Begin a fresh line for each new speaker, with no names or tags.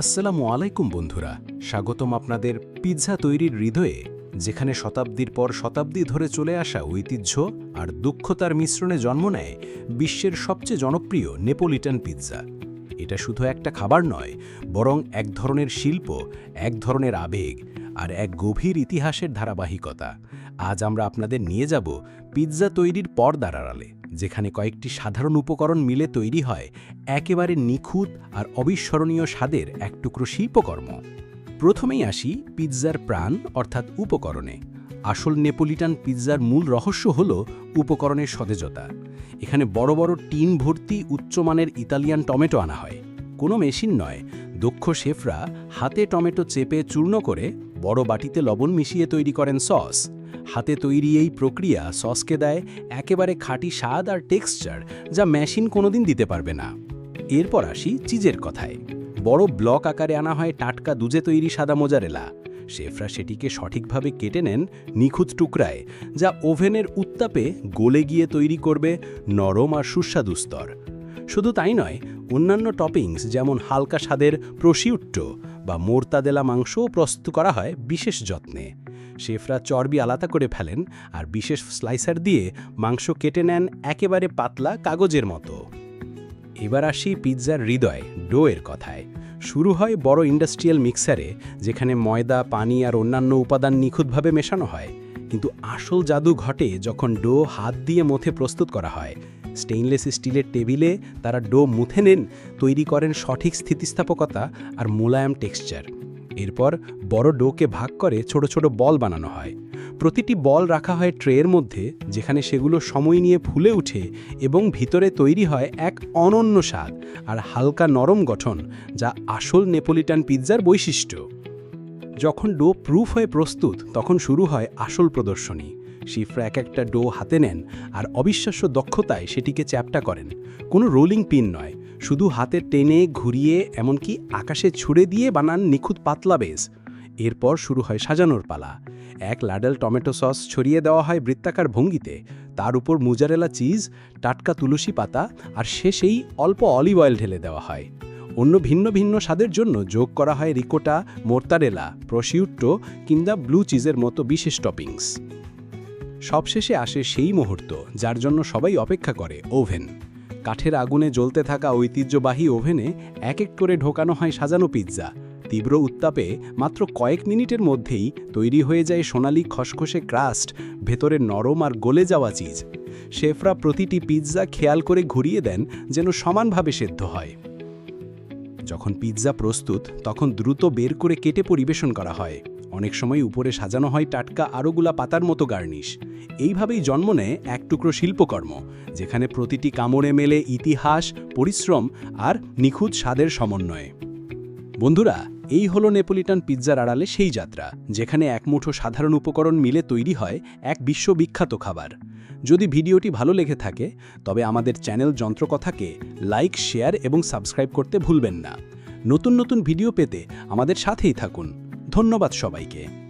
আসসালামু আলাইকুম বন্ধুরা, স্বাগতম আপনাদের পিৎজা তৈরির হৃদয়ে, যেখানে শতাব্দীর পর শতাব্দী ধরে চলে আসা ঐতিহ্য আর দুঃখতার মিশ্রণে জন্ম নেয় বিশ্বের সবচেয়ে জনপ্রিয় নেপোলিটান পিৎজা। এটা শুধু একটা খাবার নয়, বরং এক ধরনের শিল্প, এক ধরনের আবেগ আর এক গভীর ইতিহাসের ধারাবাহিকতা। আজ আমরা আপনাদের নিয়ে যাব পিৎজা তৈরির পর্দার আড়ালে। যেখানে কয়েকটি সাধারণ উপকরণ মিলে তৈরি হয়, একেবারে নিখুঁত আর অবিস্মরণীয় স্বাদের এক টুকরো শিল্পকর্ম। প্রথমেই আসি পিৎজার প্রাণ অর্থাৎ উপকরণে। আসল নেপোলিটান পিৎজার মূল রহস্য হল উপকরণের সতেজতা। এখানে বড় বড় টিন ভর্তি উচ্চমানের ইতালিয়ান টমেটো আনা হয়। কোনো মেশিন নয়, দক্ষ শেফরা হাতে টমেটো চেপে চূর্ণ করে বড় বাটিতে লবণ মিশিয়ে তৈরি করেন সস। হাতে তৈরি এই প্রক্রিয়া সসকে দেয় একেবারে খাঁটি স্বাদ আর টেক্সচার যা মেশিন কোনোদিন দিতে পারবে না। এরপর আসি চিজের কথায়। বড় ব্লক আকারে আনা হয় টাটকা দুজে তৈরি সাদা মোজারেলা। শেফরা সেটিকে সঠিকভাবে কেটে নেন নিখুঁত টুকরায়, যা ওভেনের উত্তাপে গলে গিয়ে তৈরি করবে নরম আর সুস্বাদু স্তর। শুধু তাই নয়, অন্যান্য টপিংস যেমন হালকা স্বাদের প্রসিউট্টো বা মোর্তাদেলা মাংসও প্রস্তুত করা হয় বিশেষ যত্নে। শেফরা চর্বি আলাদা করে ফেলেন আর বিশেষ স্লাইসার দিয়ে মাংস কেটে নেন একেবারে পাতলা কাগজের মতো। এবার আসি পিৎজার হৃদয়, ডোয়ের কথায়। শুরু হয় বড় ইন্ডাস্ট্রিয়াল মিক্সারে, যেখানে ময়দা, পানি আর অন্যান্য উপাদান নিখুঁতভাবে মেশানো হয়। কিন্তু আসল জাদু ঘটে যখন ডো হাত দিয়ে মথে প্রস্তুত করা হয়। স্টেইনলেস স্টিলের টেবিলে তারা ডো মুথে নেন, তৈরি করেন সঠিক স্থিতিস্থাপকতা আর মোলায়েম টেক্সচার। এরপর বড় ডোকে ভাগ করে ছোট ছোট বল বানানো হয়। প্রতিটি বল রাখা হয় ট্রের মধ্যে, যেখানে সেগুলো সময় নিয়ে ফুলে উঠে এবং ভিতরে তৈরি হয় এক অনন্য স্বাদ আর হালকা নরম গঠন, যা আসল নেপোলিটান পিৎজার বৈশিষ্ট্য। যখন ডো প্রুফ হয়ে প্রস্তুত, তখন শুরু হয় আসল প্রদর্শনী। শিফরা এক একটা ডো হাতে নেন আর অবিশ্বাস্য দক্ষতায় সেটিকে চ্যাপটা করেন। কোনো রোলিং পিন নয় শুধু হাতে টেনে ঘুরিয়ে, এমনকি আকাশে ছুড়ে দিয়ে বানান নিখুঁত পাতলা বেস। এরপর শুরু হয় সাজানোর পালা। এক লাডেল টমেটো সস ছড়িয়ে দেওয়া হয় বৃত্তাকার ভঙ্গিতে। তার উপর মুজারেলা চিজ, টাটকা তুলসী পাতা, আর শেষেই অল্প অলিভ অয়েল ঢেলে দেওয়া হয়। অন্য ভিন্ন ভিন্ন স্বাদের জন্য যোগ করা হয় রিকোটা, মোর্তারেলা প্রসিউট্টো কিংবা ব্লু চিজের মতো বিশেষ টপিংস। সবশেষে আসে সেই মুহূর্ত, যার জন্য সবাই অপেক্ষা করে, ওভেন। কাঠের আগুনে জ্বলতে থাকা ঐতিহ্যবাহী ওভেনে এক এক করে ঢোকানো হয় সাজানো পিৎজা। তীব্র উত্তাপে মাত্র কয়েক মিনিটের মধ্যেই তৈরি হয়ে যায় সোনালি খসখসে ক্রাস্ট, ভেতরে নরম আর গলে যাওয়া চিজ। শেফরা প্রতিটি পিৎজা খেয়াল করে ঘুরিয়ে দেন যেন সমানভাবে সেদ্ধ হয়। যখন পিৎজা প্রস্তুত, তখন দ্রুত বের করে কেটে পরিবেশন করা হয়। অনেক সময় উপরে সাজানো হয় টাটকা আরোগুলা পাতার মতো গার্নিশ। এইভাবেই জন্ম নেয় এক টুকরো শিল্পকর্ম, যেখানে প্রতিটি কামড়ে মেলে ইতিহাস, পরিশ্রম আর নিখুঁত স্বাদের সমন্বয়ে। বন্ধুরা, এই হলো নেপোলিটান পিৎজার আড়ালে সেই যাত্রা, যেখানে এক মুঠো সাধারণ উপকরণ মিলে তৈরি হয় এক বিশ্ববিখ্যাত খাবার। যদি ভিডিওটি ভালো লেগে থাকে, তবে আমাদের চ্যানেল যন্ত্রকথাকে লাইক, শেয়ার এবং সাবস্ক্রাইব করতে ভুলবেন না। নতুন নতুন ভিডিও পেতে আমাদের সাথেই থাকুন। ধন্যবাদ সবাইকে।